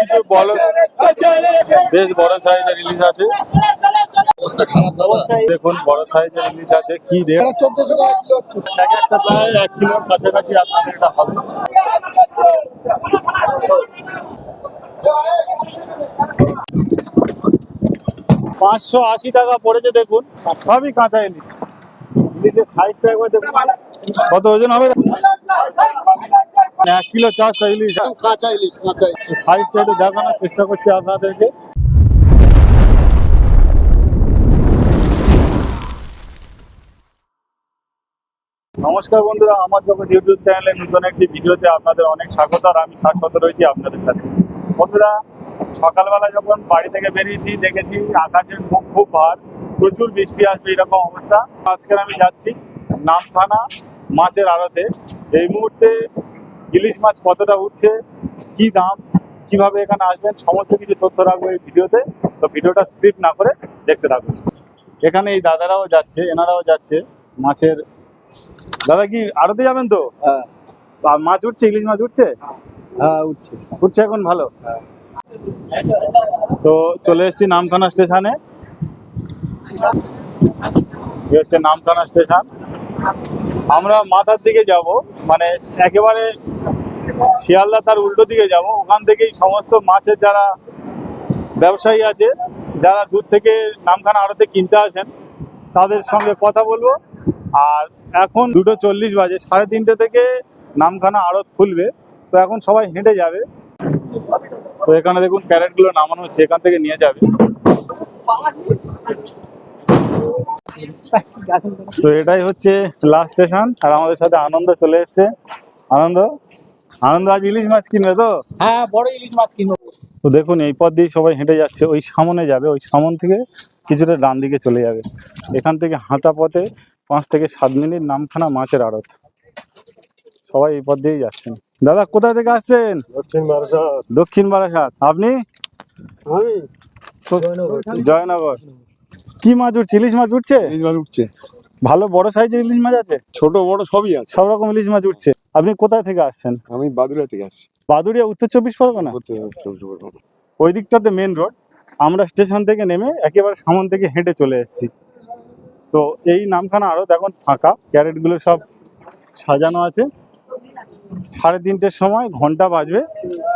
কিছু বড় বেশ, বড় সাইজের ইলিশ আছে। দেখুন, বড় সাইজের ইলিশ আছে। কি রেট? চোদ্দশো এক কিলোর কাছাকাছি আপনাদের এটা হবে। পাঁচশো আশি টাকা পড়েছে, দেখুন। সবই কাঁচা ইলিশ। ইলিশের সাইজটা একবার দেখুন। কত ওজন হবে? এক কিলো চারশো ইলিশ। কাঁচা ইলিশ কাঁচা। সাইজটা একটু দেখানোর চেষ্টা করছি আপনাদেরকে। নমস্কার বন্ধুরা আমার যখন ইউটিউব চ্যানেলে নতুন একটি ভিডিওতে আপনাদের অনেক স্বাগত আর আমি শাশ্বত রয়েছি আপনাদের সাথে। বন্ধুরা সকালবেলা যখন বাড়ি থেকে বেরিয়েছি দেখেছি আকাশের মুখ খুব ভার প্রচুর বৃষ্টি আসবে এরকম অবস্থা। আজকে আমি যাচ্ছি নামখানা মাছের আড়তে। এই মুহূর্তে ইলিশ মাছ কতটা উঠছে কি দাম কীভাবে এখানে আসবেন সমস্ত কিছু তথ্য রাখব এই ভিডিওতে। তো ভিডিওটা স্ক্রিপ্ট না করে দেখতে থাকুন। এখানে এই দাদারাও যাচ্ছে এনারাও যাচ্ছে মাছের। দাদা কি আড়তে যাবেন তো? হ্যাঁ। মাছ উঠছে ইলিশ মাছ উঠছে? হ্যাঁ উঠছে। উঠছে এখন ভালো? হ্যাঁ। তো চলে এসেছি নামখানা স্টেশনে। হচ্ছে নামখানা স্টেশন। আমরা মাথার দিকে যাব মানে একেবারে শিয়ালদা তার উল্টো দিকে যাব। ওখান থেকেই সমস্ত মাছের যারা ব্যবসায়ী আছে, যারা দূর থেকে নামখানা আড়তে কিনতে আসেন, তাদের সঙ্গে কথা বলব। আর এখন দুটো চল্লিশ বাজে, সাড়ে তিনটে থেকে নামখানা আড়ত খুলবে। তো এখন সবাই হেঁটে যাবে। তো এখানে দেখুন, ক্যারেটগুলো নামানো হচ্ছে, এখান থেকে নিয়ে যাবে। তো এটাই হচ্ছে লাস্ট স্টেশন আর আমাদের সাথে আনন্দ চলে এসেছে। আনন্দ? আনন্দ আজ ইলিশ মাছ কিনবে তো? হ্যাঁ বড় ইলিশ মাছ কিনবো। তো দেখুন এই পথ দিয়ে সবাই হেঁটে যাচ্ছে ওই সামনে যাবে ওই সামন থেকে কিছুটা ডান দিকে চলে যাবে। এখান থেকে হাঁটা পথে পাঁচ থেকে সাত মিনিট নামখানা মাছের আড়ত। সবাই এই পথ দিয়েই যাচ্ছেন। দাদা কোথা থেকে আসছেন? দক্ষিণ বারাসাত। দক্ষিণ বারাসাত। আপনি? আমি। জয়নগর। কি মাছ উঠছে? ইলিশ মাছ উঠছে? ইলিশ মাছ উঠছে। ভালো বড় সাইজের ইলিশ মাছ আছে? ছোট বড় সবই আছে। সব রকম ইলিশ মাছ উঠছে। আপনি কোথায় থেকে আসছেন? আমি বাদুড়িয়া থেকে আসছি। বাদুড়িয়া উত্তর চব্বিশ পরগনা। ওই দিকটাতে মেন রোড আমরা স্টেশন থেকে নেমে একেবারে সামন থেকে হেঁটে চলে এসেছি। তো এই নামখানা আরও এখন ফাঁকা। ক্যারেটগুলো সব সাজানো আছে। সাড়ে তিনটের সময় ঘণ্টা বাজবে।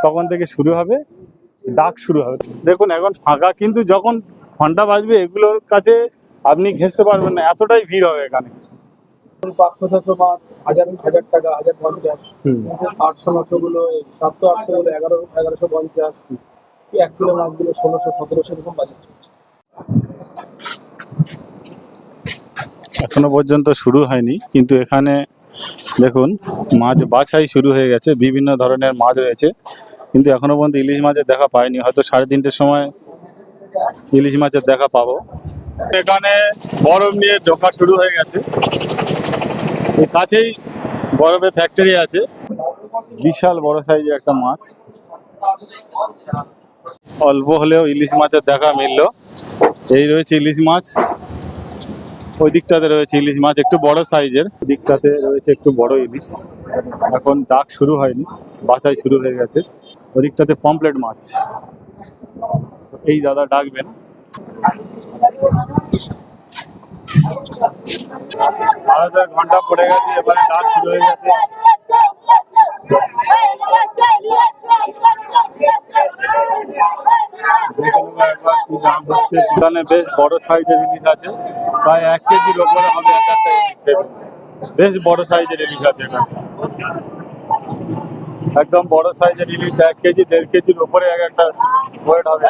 তখন থেকে শুরু হবে। ডাক শুরু হবে। দেখুন এখন ফাঁকা কিন্তু যখন ঘণ্টা বাজবে এগুলোর কাছে আপনি ঘেঁচতে পারবেন না। এতটাই ভিড় হবে এখানে। পাঁচশো ছশো মাছ হাজার হাজার টাকা হাজার পঞ্চাশ। আটশো নশো গুলো সাতশো আটশো গুলো এগারো এগারোশো পঞ্চাশ এক কিলো মাছগুলো ষোলোশো সতেরোশো এরকম বাজেট। এখনও পর্যন্ত শুরু হয়নি কিন্তু এখানে দেখুন মাছ বাছাই শুরু হয়ে গেছে বিভিন্ন ধরনের মাছ রয়েছে। কিন্তু এখনও পর্যন্ত ইলিশ মাছের দেখা পাইনি হয়তো সাড়ে তিনটের সময় ইলিশ মাছের দেখা পাবো। এখানে বরফ নিয়ে ঢোকা শুরু হয়ে গেছে। কাছেই বরফের ফ্যাক্টরি আছে। বিশাল বড় সাইজের একটা মাছ। অল্প হলেও ইলিশ মাছের দেখা মিললো। এই রয়েছে ইলিশ মাছ। ওই দিকটাতে রয়েছে ইলিশ মাছ, একটু বড় সাইজের দিকটাতে রয়েছে একটু বড় ইলিশ। এখন ডাক শুরু হয়নি, বাছাই শুরু হয়ে গেছে। ওই দিকটাতে পমপ্লেট মাছ। এই দাদা ডাকবেন। ভারতের ঘণ্টা পড়ে গেছে, এবারে ডাক শুরু হয়ে গেছে। এখানে বেশ বড় সাইজের ইলিশ আছে, প্রায় এক কেজির ওপরে হবে। বেশ বড় সাইজের ইলিশ আছে এখানে। একদম বড় সাইজের ইলিশ এক কেজি দেড় কেজির ওপরে এক একটা ওয়েট হবে।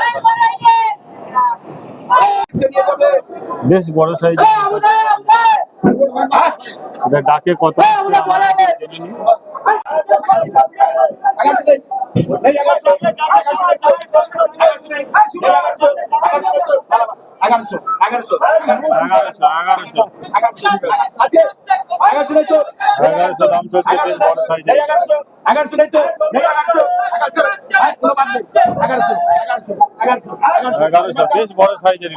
বেশ বড় সাইজের এটা ডাকে কত? জেনে নিই। এগারোশো। এগারোশো এগারোশো দাম চলছে বেশ বড় এগারোশো বেশ বড় সাইজের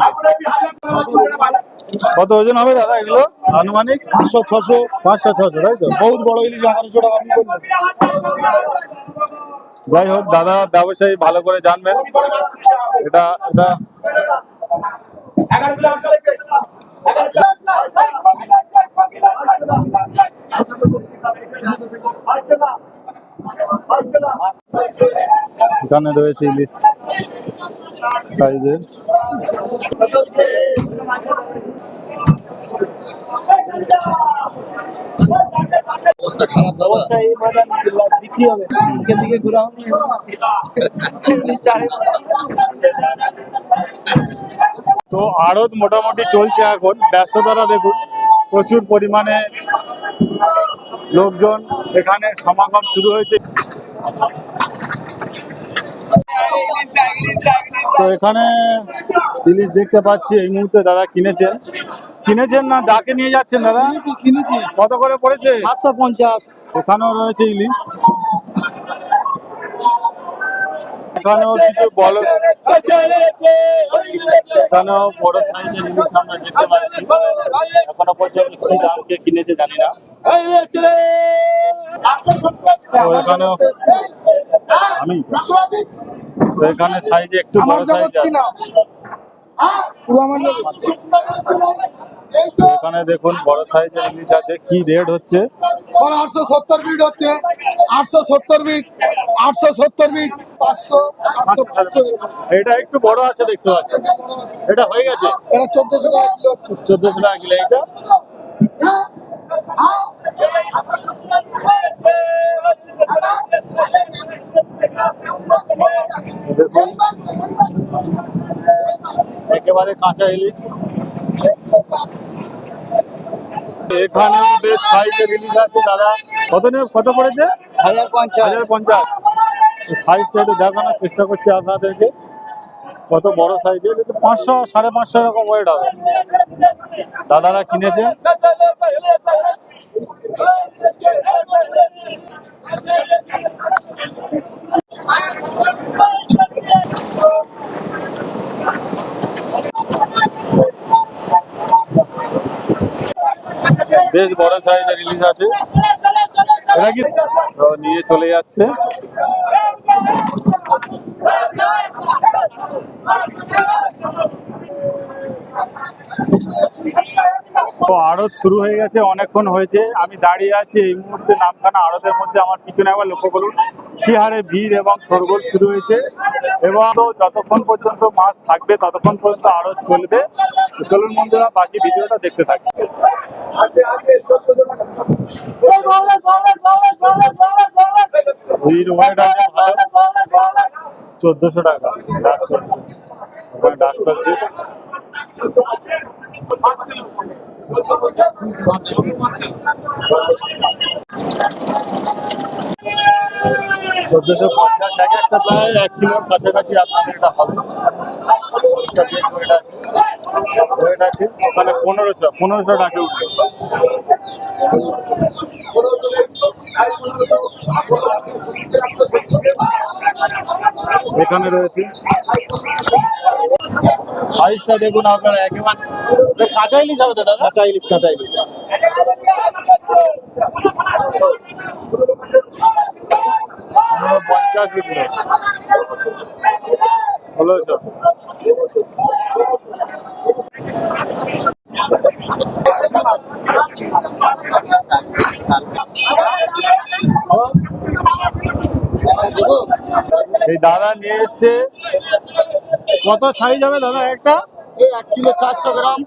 কত? ওজন হবে দাদা এগুলো? আনুমানিক? পাঁচশো ছশো? পাঁচশো ছশো তাই তো? বহুত বড় ইলিশ এগারোশো টাকা আপনি করলেন যাই হোক দাদা ব্যবসায়ী ভালো করে জানবেন। এটা এটা। এখানে রয়েছে ইলিশ সাইজের। বিক্রি হবে ঘোরা তো আড়ত মোটামুটি চলছে এখন। ব্যস্ততারা দেখুন। প্রচুর পরিমাণে লোকজন এখানে সমাগম শুরু হয়েছে। তো এখানে ইলিশ দেখতে পাচ্ছি এই মুহূর্তে দাদা কিনেছেন। কিনেছেন না ডাকে নিয়ে যাচ্ছেন দাদা? কিনেছি কত করে পড়েছে? সাতশো পঞ্চাশ। ওখানেও রয়েছে ইলিশ এখানেও কিছু বড় এখানেও বড় সাইজের ইলিশ আমরা দেখতে পাচ্ছি। এখনও পর্যন্ত কি দামকে কিনেছে জানি না। এখানেও আমি এখানে সাইজে একটু বড় সাইজ আছে। এখানে দেখুন বড় সাইজের ইলিশ আছে। কি রেট হচ্ছে? আটশো সত্তর বিট হচ্ছে। আটশো সত্তর বিট আটশো সত্তর বিট পাঁচশো পাঁচশো পাঁচশো। এটা একটু বড় আছে দেখতে পাচ্ছি এটা হয়ে গেছে? এটা চোদ্দশো টাকা কিলো হচ্ছে। চোদ্দশো টাকা কিলো এটা একেবারে কাঁচা ইলিশ। এখানেও বেশ সাইজের ইলিশ আছে দাদা। কত নিয়ে কত পড়েছে? হাজার পঞ্চাশ। হাজার পঞ্চাশ। সাইজটা একটু দেখানোর চেষ্টা করছি আপনাদেরকে। কত বড় সাইজের? পাঁচশো সাড়ে পাঁচশো এরকম ওয়েট হবে। দাদারা কিনেছে। বেশ বড় সাইজের রিলিজ আছে। এটা কি? তো নিয়ে চলে যাচ্ছে। তো আড়ত শুরু হয়ে গেছে অনেকক্ষণ হয়েছে। আমি দাঁড়িয়ে আছি এই মুহূর্তে নামখানা আড়তের মধ্যে আমার পিছনে আবার লক্ষ্য করুন। কি হারে ভিড় এবং সরগোল শুরু হয়েছে এবং যতক্ষণ পর্যন্ত মাছ থাকবে, ততক্ষণ পর্যন্ত আড়ত চলবে। চলুন বন্ধুরা, বাকি ভিডিওটা দেখতে থাকবে চোদ্দশো টাকা। ডাক চলছে। ডাক চলছে। চোদ্দশো পঞ্চাশ এক একটা প্রায় এক কিলোর কাছাকাছি আপনাদের এটা হবে। আছে। ওখানে পনেরোশো পনেরোশো টাকা উঠবে। এখানে রয়েছে। সাইজটা দেখুন আপনারা একেবারে। কাঁচা ইলিশ হবে দাদা? কাঁচা ইলিশ কাঁচা ইলিশ পঞ্চাশ উঠবে ষোলোশো এই দাদা নিয়ে এসছে। কত সাইজ হবে দাদা একটা? এক কিলো চারশো গ্রাম।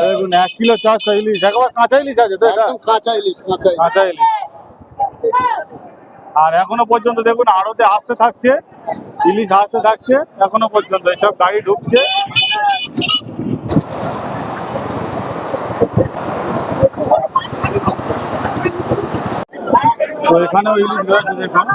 দেখুন এক কিলো চারশো ইলিশ। একবার কাঁচা ইলিশ আছে তো একদম কাঁচা ইলিশ কাঁচা ইলিশ। কাঁচা ইলিশ। আর এখনও পর্যন্ত দেখুন আড়তে আসতে থাকছে ইলিশ আসতে থাকছে, এখনও পর্যন্ত এইসব গাড়ি ঢুকছে। তো এখানেও ইলিশ রয়েছে, দেখুন।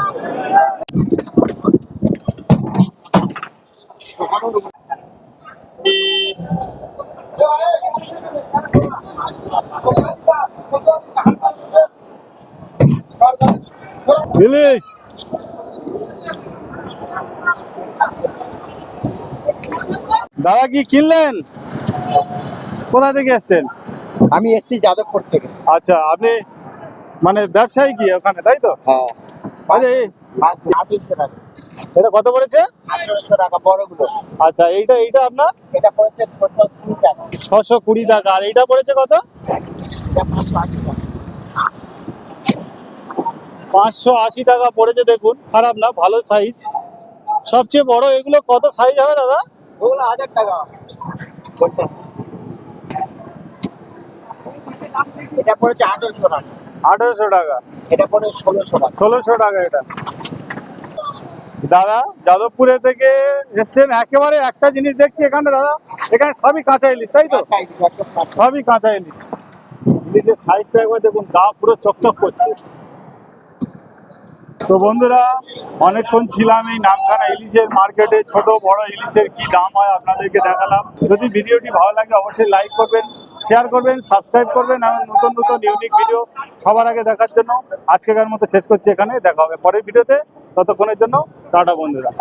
ইলিশ দাদা কি কিনলেন? কোথা থেকে এসছেন? আমি এসছি যাদবপুর থেকে। আচ্ছা আপনি মানে ব্যবসায়ী কি ওখানে তাই তো? হ্যাঁ। আচ্ছা এই টাকা। এটা কত পড়েছে? আঠারোশো টাকা বড়গুলো। আচ্ছা এইটা এইটা আপনার? এটা পড়েছে ছশো কুড়ি টাকা। ছশো কুড়ি টাকা আর এইটা পড়েছে কত? এটা পাঁচশো আশি টাকা। পাঁচশো আশি টাকা পড়েছে দেখুন। খারাপ না ভালো সাইজ সবচেয়ে বড় এগুলো কত সাইজ হবে দাদা? ওগুলো হাজার টাকা। এটা পড়েছে আঠারোশো টাকা। আঠেরোশো টাকা। এটা পড়ে ষোলোশো টাকা। ষোলোশো টাকা এটা। দাদা যাদবপুরে থেকে এসছেন একেবারে একটা জিনিস দেখছি এখানে দাদা। এখানে সবই কাঁচা ইলিশ তাই তো? সবই কাঁচা ইলিশ। ইলিশের সাইজটা একবার দেখুন গা পুরো চকচক করছে। তো বন্ধুরা, অনেকক্ষণ ছিলাম এই নামখানা ইলিশের মার্কেটে, ছোট, বড় ইলিশের কি দাম হয় আপনাদেরকে দেখালাম। যদি ভিডিওটি ভালো লাগে, অবশ্যই লাইক করবেন শেয়ার করবেন সাবস্ক্রাইব করবেন, আর নতুন নতুন ইউনিক ভিডিও সবার আগে দেখার জন্য আজকেকার মতো শেষ করছি এখানে। দেখা হবে পরের ভিডিওতে। ততক্ষণের জন্য টাটা বন্ধুরা।